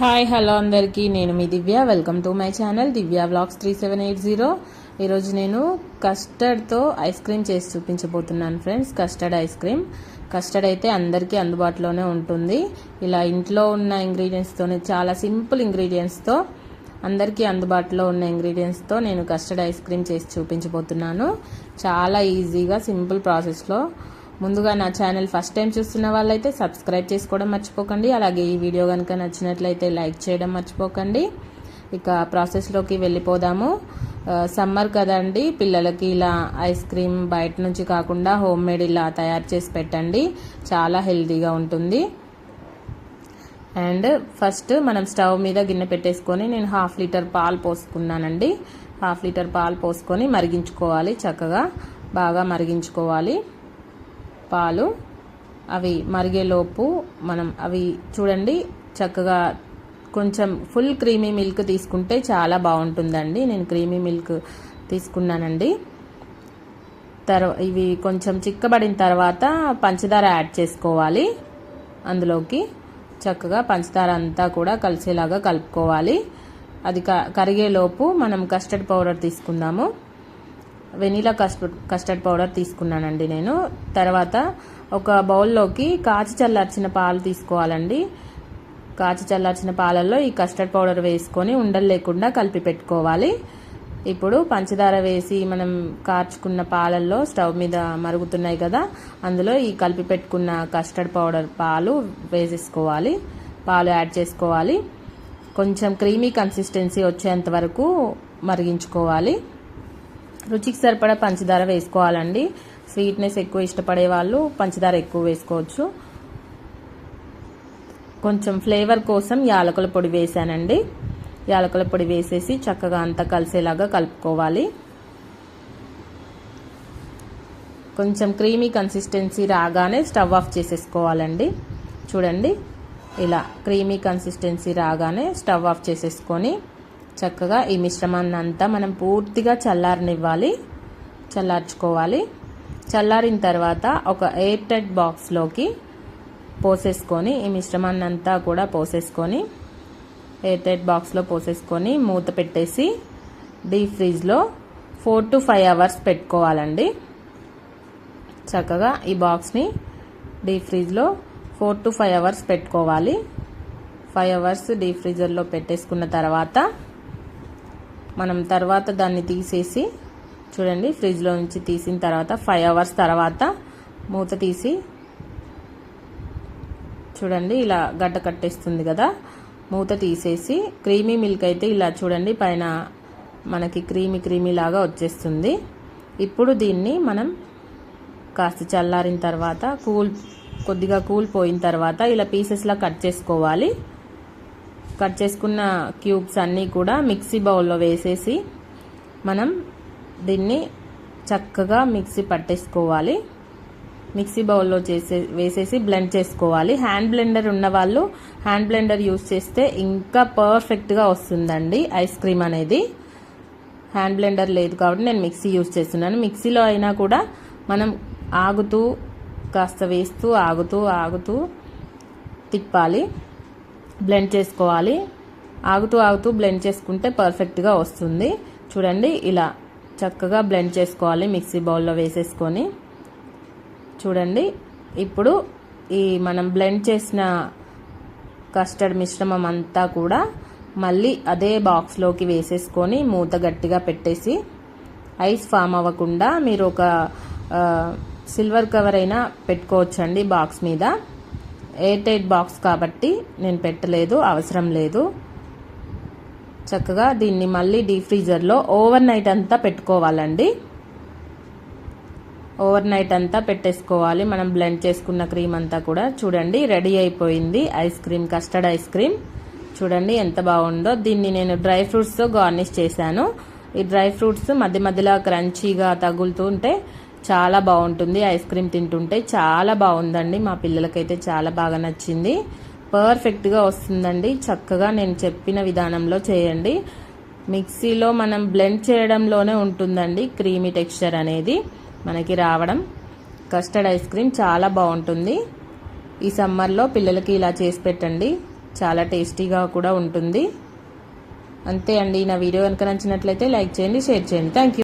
Hi hello అందరికీ. నేను మీ Divya. Welcome to my channel Divya blogs three seven eight zero ఈరోజు నేను కస్టర్డ్తో ఐస్ క్రీమ్ చేసి చూపించబోతున్నాను friends. Custard ice cream. Custard అయితే అందరికీ అందుబాటులోనే ఉంటుంది. ఇలా ఇంట్లో ఉన్న ఇంగ్రీడియంట్స్తోనే చాలా సింపుల్ ఇంగ్రీడియంట్స్తో అందరికీ అందుబాటులో ఉన్న ఇంగ్రీడియంట్స్తో నేను కస్టర్డ్ ఐస్ క్రీమ్ చేసి చూపించబోతున్నాను. చాలా ఈజీగా సింపుల్ ప్రాసెస్లో ముందుగా నా ఛానల్ ఫస్ట్ టైం చూస్తున్న వాళ్ళైతే సబ్స్క్రైబ్ చేసుకోవడం మర్చిపోకండి. అలాగే ఈ వీడియో కనుక నచ్చినట్లయితే లైక్ చేయడం మర్చిపోకండి. ఇక ప్రాసెస్లోకి వెళ్ళిపోదాము. సమ్మర్ కదండి. పిల్లలకి ఇలా ఐస్ క్రీమ్ బయట నుంచి కాకుండా హోమ్ మేడ్ ఇలా తయారు చేసి పెట్టండి. చాలా హెల్తీగా ఉంటుంది. అండ్ ఫస్ట్ మనం స్టవ్ మీద గిన్నె పెట్టేసుకొని నేను హాఫ్ లీటర్ పాలు పోసుకున్నానండి. హాఫ్ లీటర్ పాలు పోసుకొని మరిగించుకోవాలి చక్కగా. బాగా మరిగించుకోవాలి. పాలు అవి మరిగేలోపు మనం అవి చూడండి చక్కగా కొంచెం ఫుల్ క్రీమీ మిల్క్ తీసుకుంటే చాలా బాగుంటుందండి. నేను క్రీమీ మిల్క్ తీసుకున్నానండి. తర్వా ఇవి కొంచెం చిక్కబడిన తర్వాత పంచదార యాడ్ చేసుకోవాలి. అందులోకి చక్కగా పంచదార అంతా కూడా కలిసేలాగా కలుపుకోవాలి. అది క కరిగేలోపు మనం కస్టర్డ్ పౌడర్ తీసుకుందాము. వెనీలా కస్టర్డ్ కస్టర్డ్ పౌడర్ తీసుకున్నానండి నేను. తర్వాత ఒక బౌల్లోకి కాచి చల్లార్చిన పాలు తీసుకోవాలండి. కాచి చల్లార్చిన పాలల్లో ఈ కస్టర్డ్ పౌడర్ వేసుకొని ఉండలు లేకుండా కలిపి పెట్టుకోవాలి. ఇప్పుడు పంచదార వేసి మనం కార్చుకున్న పాలల్లో స్టవ్ మీద మరుగుతున్నాయి కదా అందులో ఈ కలిపి పెట్టుకున్న కస్టర్డ్ పౌడర్ పాలు వేసేసుకోవాలి. పాలు యాడ్ చేసుకోవాలి. కొంచెం క్రీమీ కన్సిస్టెన్సీ వచ్చేంత వరకు మరిగించుకోవాలి. రుచికి సరిపడా పంచదార వేసుకోవాలండి. స్వీట్నెస్ ఎక్కువ ఇష్టపడే వాళ్ళు పంచదార ఎక్కువ వేసుకోవచ్చు. కొంచెం ఫ్లేవర్ కోసం యాలకుల పొడి వేసానండి. యాలకుల పొడి వేసేసి చక్కగా అంతా కలిసేలాగా కలుపుకోవాలి. కొంచెం క్రీమీ కన్సిస్టెన్సీ రాగానే స్టవ్ ఆఫ్ చేసేసుకోవాలండి. చూడండి ఇలా క్రీమీ కన్సిస్టెన్సీ రాగానే స్టవ్ ఆఫ్ చేసేసుకొని చక్కగా ఈ మిశ్రమాన్ని అంతా మనం పూర్తిగా చల్లారనివ్వాలి. చల్లార్చుకోవాలి. చల్లారిన తర్వాత ఒక ఎయిర్ టైట్ బాక్స్లోకి పోసేసుకొని ఈ మిశ్రమాన్ని అంతా కూడా పోసేసుకొని ఎయిర్ టైట్ బాక్స్లో పోసేసుకొని మూత పెట్టేసి డీప్ ఫ్రిడ్జ్లో ఫోర్ టు ఫైవ్ అవర్స్ పెట్టుకోవాలండి. చక్కగా ఈ బాక్స్ని డీప్ ఫ్రిడ్జ్లో ఫోర్ టు ఫైవ్ అవర్స్ పెట్టుకోవాలి. ఫైవ్ అవర్స్ డీప్ ఫ్రీజర్లో పెట్టేసుకున్న తర్వాత మనం తర్వాత దాన్ని తీసేసి చూడండి ఫ్రిడ్జ్లో నుంచి తీసిన తర్వాత ఫైవ్ అవర్స్ తర్వాత మూత తీసి చూడండి ఇలా గడ్డ కట్టేస్తుంది కదా. మూత తీసేసి క్రీమీ మిల్క్ అయితే ఇలా చూడండి పైన మనకి క్రీమీ క్రీమీ లాగా వచ్చేస్తుంది. ఇప్పుడు దీన్ని మనం కాస్త చల్లారిన తర్వాత కూల్ కొద్దిగా కూల్ పోయిన తర్వాత ఇలా పీసెస్లా కట్ చేసుకోవాలి. కట్ చేసుకున్న క్యూబ్స్ అన్నీ కూడా మిక్సీ బౌల్లో వేసేసి మనం దీన్ని చక్కగా మిక్సీ పట్టేసుకోవాలి. మిక్సీ బౌల్లో చేసే వేసేసి బ్లెండ్ చేసుకోవాలి. హ్యాండ్ బ్లెండర్ ఉన్న వాళ్ళు హ్యాండ్ బ్లెండర్ యూస్ చేస్తే ఇంకా పర్ఫెక్ట్గా వస్తుందండి ఐస్ క్రీమ్ అనేది. హ్యాండ్ బ్లెండర్ లేదు కాబట్టి నేను మిక్సీ యూస్ చేస్తున్నాను. మిక్సీలో అయినా కూడా మనం ఆగుతూ కాస్త వేస్తూ ఆగుతూ ఆగుతూ తిప్పాలి. బ్లెండ్ చేసుకోవాలి. ఆగుతూ ఆగుతూ బ్లెండ్ చేసుకుంటే పర్ఫెక్ట్గా వస్తుంది. చూడండి ఇలా చక్కగా బ్లెండ్ చేసుకోవాలి మిక్సీ బౌల్లో వేసేసుకొని. చూడండి ఇప్పుడు ఈ మనం బ్లెండ్ చేసిన కస్టర్డ్ మిశ్రమం అంతా కూడా మళ్ళీ అదే బాక్స్లోకి వేసేసుకొని మూత గట్టిగా పెట్టేసి ఐస్ ఫామ్ అవ్వకుండా మీరు ఒక సిల్వర్ కవర్ అయినా పెట్టుకోవచ్చండి బాక్స్ మీద. ఎయిర్ టైట్ బాక్స్ కాబట్టి నేను పెట్టలేదు అవసరం లేదు. చక్కగా దీన్ని మళ్ళీ డీప్ ఫ్రీజర్లో ఓవర్ నైట్ అంతా పెట్టుకోవాలండి. ఓవర్ నైట్ అంతా పెట్టేసుకోవాలి. మనం బ్లెండ్ చేసుకున్న క్రీమ్ అంతా కూడా చూడండి రెడీ అయిపోయింది. Ice cream custard ice cream. చూడండి ఎంత బాగుందో. దీన్ని నేను డ్రై ఫ్రూట్స్తో గార్నిష్ చేశాను. ఈ డ్రై ఫ్రూట్స్ మధ్య మధ్యలో క్రంచీగా తగులుతుంటే చాలా బాగుంటుంది. ఐస్ క్రీమ్ తింటుంటే చాలా బాగుందండి. మా పిల్లలకైతే చాలా బాగా నచ్చింది. పర్ఫెక్ట్గా వస్తుందండి. చక్కగా నేను చెప్పిన విధానంలో చేయండి. మిక్సీలో మనం బ్లెండ్ చేయడంలోనే ఉంటుందండి క్రీమీ టెక్స్చర్ అనేది. మనకి రావడం. కస్టర్డ్ ఐస్ క్రీమ్ చాలా బాగుంటుంది. ఈ సమ్మర్లో పిల్లలకి ఇలా చేసి పెట్టండి. చాలా టేస్టీగా కూడా ఉంటుంది. అంతే అండి. నా వీడియో కనుక నచ్చినట్లయితే లైక్ చేయండి షేర్ చేయండి. Thank you